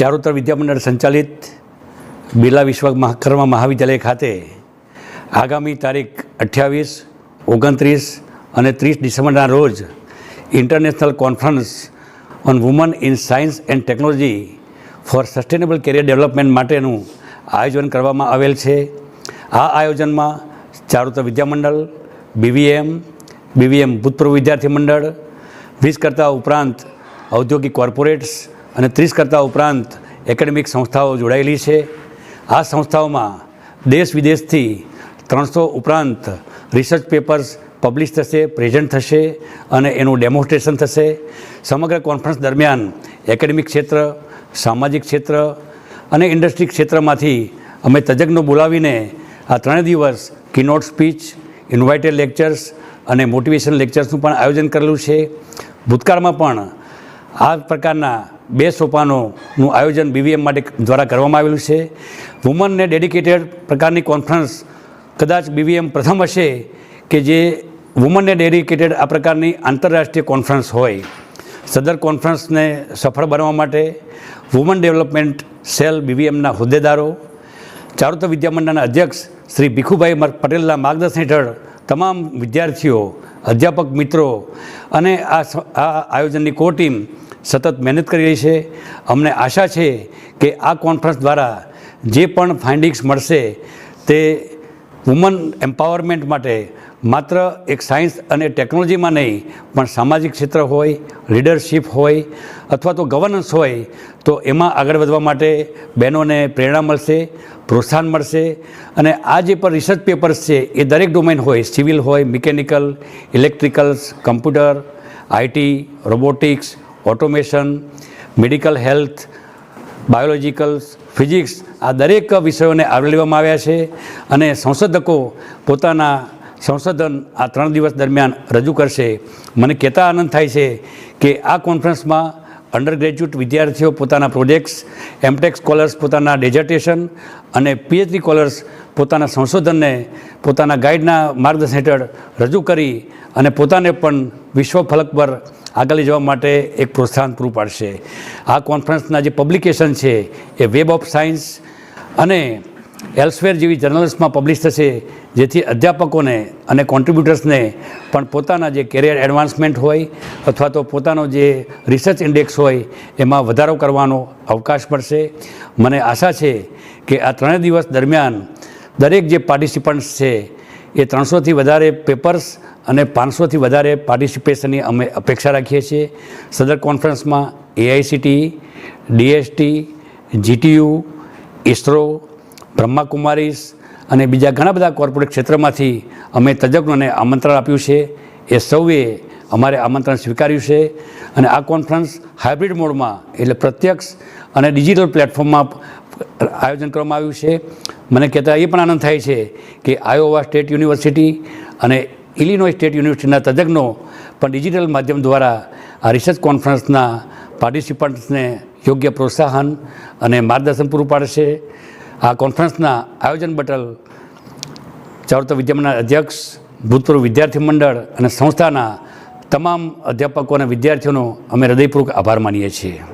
ચારુતર વિદ્યામંડળ સંચાલિત બિરલા વિશ્વકર્મા મહાવિદ્યાલય ખાતે આગામી તારીખ અઠ્યાવીસ, ઓગણત્રીસ અને ત્રીસ ડિસેમ્બરના રોજ international conference on woman in science and technology for sustainable career development માટેનું આયોજન કરવામાં આવેલ છે. આ આયોજનમાં ચારુતર વિદ્યામંડળ, બીવીએમ બીવીએમ ભૂતપૂર્વ વિદ્યાર્થી મંડળ વીસ કરતાં ઉપરાંત ઔદ્યોગિક કોર્પોરેટ્સ અને ત્રીસ કરતાં ઉપરાંત એકેડેમિક સંસ્થાઓ જોડાયેલી છે. આ સંસ્થાઓમાં દેશ વિદેશથી ત્રણસો ઉપરાંત રિસર્ચ પેપર્સ પબ્લિશ થશે પ્રેઝન્ટ થશે અને એનું ડેમોન્સ્ટ્રેશન થશે. સમગ્ર કોન્ફરન્સ દરમિયાન એકેડેમિક ક્ષેત્ર, સામાજિક ક્ષેત્ર અને ઇન્ડસ્ટ્રી ક્ષેત્રમાંથી અમે તજજ્ઞો બોલાવીને આ ત્રણેય દિવસ કીનોટ સ્પીચ ઇન્વાઇટેડ લેક્ચર્સ અને મોટિવેશન લેક્ચર્સનું પણ આયોજન કરેલું છે. ભૂતકાળમાં પણ આ પ્રકારના બે સોપાનોનું આયોજન બીવીએમ માટે દ્વારા કરવામાં આવેલું છે. વુમનને ડેડિકેટેડ પ્રકારની કોન્ફરન્સ કદાચ બીવીએમ પ્રથમ હશે કે જે વુમનને ડેડિકેટેડ આ પ્રકારની આંતરરાષ્ટ્રીય કોન્ફરન્સ હોય. સદર કોન્ફરન્સને સફળ બનાવવા માટે વુમન ડેવલપમેન્ટ સેલ બીવીએમના હોદ્દેદારો ચારુતર વિદ્યામંડળના અધ્યક્ષ શ્રી ભીખુભાઈ પટેલના માર્ગદર્શન હેઠળ તમામ વિદ્યાર્થીઓ, અધ્યાપક મિત્રો અને આ આયોજનની કો ટીમ સતત મહેનત કરી રહી છે. અમને આશા છે કે આ કોન્ફરન્સ દ્વારા જે પણ ફાઇન્ડિંગ્સ મળશે તે વુમન એમ્પાવરમેન્ટ માટે માત્ર એક સાયન્સ અને ટેકનોલોજીમાં નહીં, પણ સામાજિક ક્ષેત્ર હોય લીડરશીપ હોય અથવા તો ગવર્નન્સ હોય, તો એમાં આગળ વધવા માટે બહેનોને પ્રેરણા મળશે, પ્રોત્સાહન મળશે અને આ જે પણ રિસર્ચ પેપર્સ છે, એ દરેક ડોમેન હોય સિવિલ હોય mechanical electricals computer IT robotics automation, medical health biologicals physics આ દરેક વિષયોને આવરી લેવામાં આવ્યા છે અને સંશોધકો પોતાના સંશોધન આ ત્રણ દિવસ દરમિયાન રજૂ કરશે. મને કહેતા આનંદ થાય છે કે આ કોન્ફરન્સમાં અંડર ગ્રેજ્યુએટ વિદ્યાર્થીઓ પોતાના પ્રોજેક્ટ્સ એમટેક સ્કોલર્સ પોતાના ડેઝર્ટેશન અને પીએચડી સ્કોલર્સ પોતાના સંશોધનને, પોતાના ગાઈડના માર્ગદર્શન હેઠળ રજૂ કરી અને પોતાને પણ વિશ્વ ફલક પર આગળ જવા માટે એક પ્રોત્સાહન પૂરું પાડશે. આ કોન્ફરન્સના જે પબ્લિકેશન છે એ વેબ ઓફ સાયન્સ અને એલ્સવેર જેવી જર્નલ્સમાં પબ્લિશ થશે, જેથી અધ્યાપકોને અને કોન્ટ્રીબ્યુટર્સને પણ પોતાના જે કેરિયર એડવાન્સમેન્ટ હોય અથવા તો પોતાનો જે રિસર્ચ ઇન્ડેક્સ હોય, એમાં વધારો કરવાનો અવકાશ મળશે. મને આશા છે કે આ ત્રણેય દિવસ દરમિયાન દરેક જે પાર્ટિસિપન્ટ્સ છે, એ ત્રણસોથી વધારે પેપર્સ અને પાંચસોથી વધારે પાર્ટિસિપેશનની અમે અપેક્ષા રાખીએ છીએ. સદર કોન્ફરન્સમાં AICT DST GTU ISRO Brahma Kumaris અને બીજા ઘણા બધા કોર્પોરેટ ક્ષેત્રમાંથી અમે તજજ્ઞોને આમંત્રણ આપ્યું છે. એ સૌએ અમારે આમંત્રણ સ્વીકાર્યું છે અને આ કોન્ફરન્સ હાઇબ્રિડ મોડમાં એટલે પ્રત્યક્ષ અને ડિજિટલ પ્લેટફોર્મમાં આયોજન કરવામાં આવ્યું છે. મને કહેતા એ પણ આનંદ થાય છે કે આયોવા સ્ટેટ યુનિવર્સિટી અને ઇલિનોય સ્ટેટ યુનિવર્સિટીના તજજ્ઞો પણ ડિજિટલ માધ્યમ દ્વારા આ રિસર્ચ કોન્ફરન્સના પાર્ટિસિપન્ટ્સને યોગ્ય પ્રોત્સાહન અને માર્ગદર્શન પૂરું પાડશે. આ કોન્ફરન્સના આયોજન બદલ ચારુતર વિદ્યામંડળના અધ્યક્ષ, ભૂતપૂર્વ વિદ્યાર્થી મંડળ અને સંસ્થાના તમામ અધ્યાપકો અને વિદ્યાર્થીઓનો અમે હૃદયપૂર્વક આભાર માનીએ છીએ.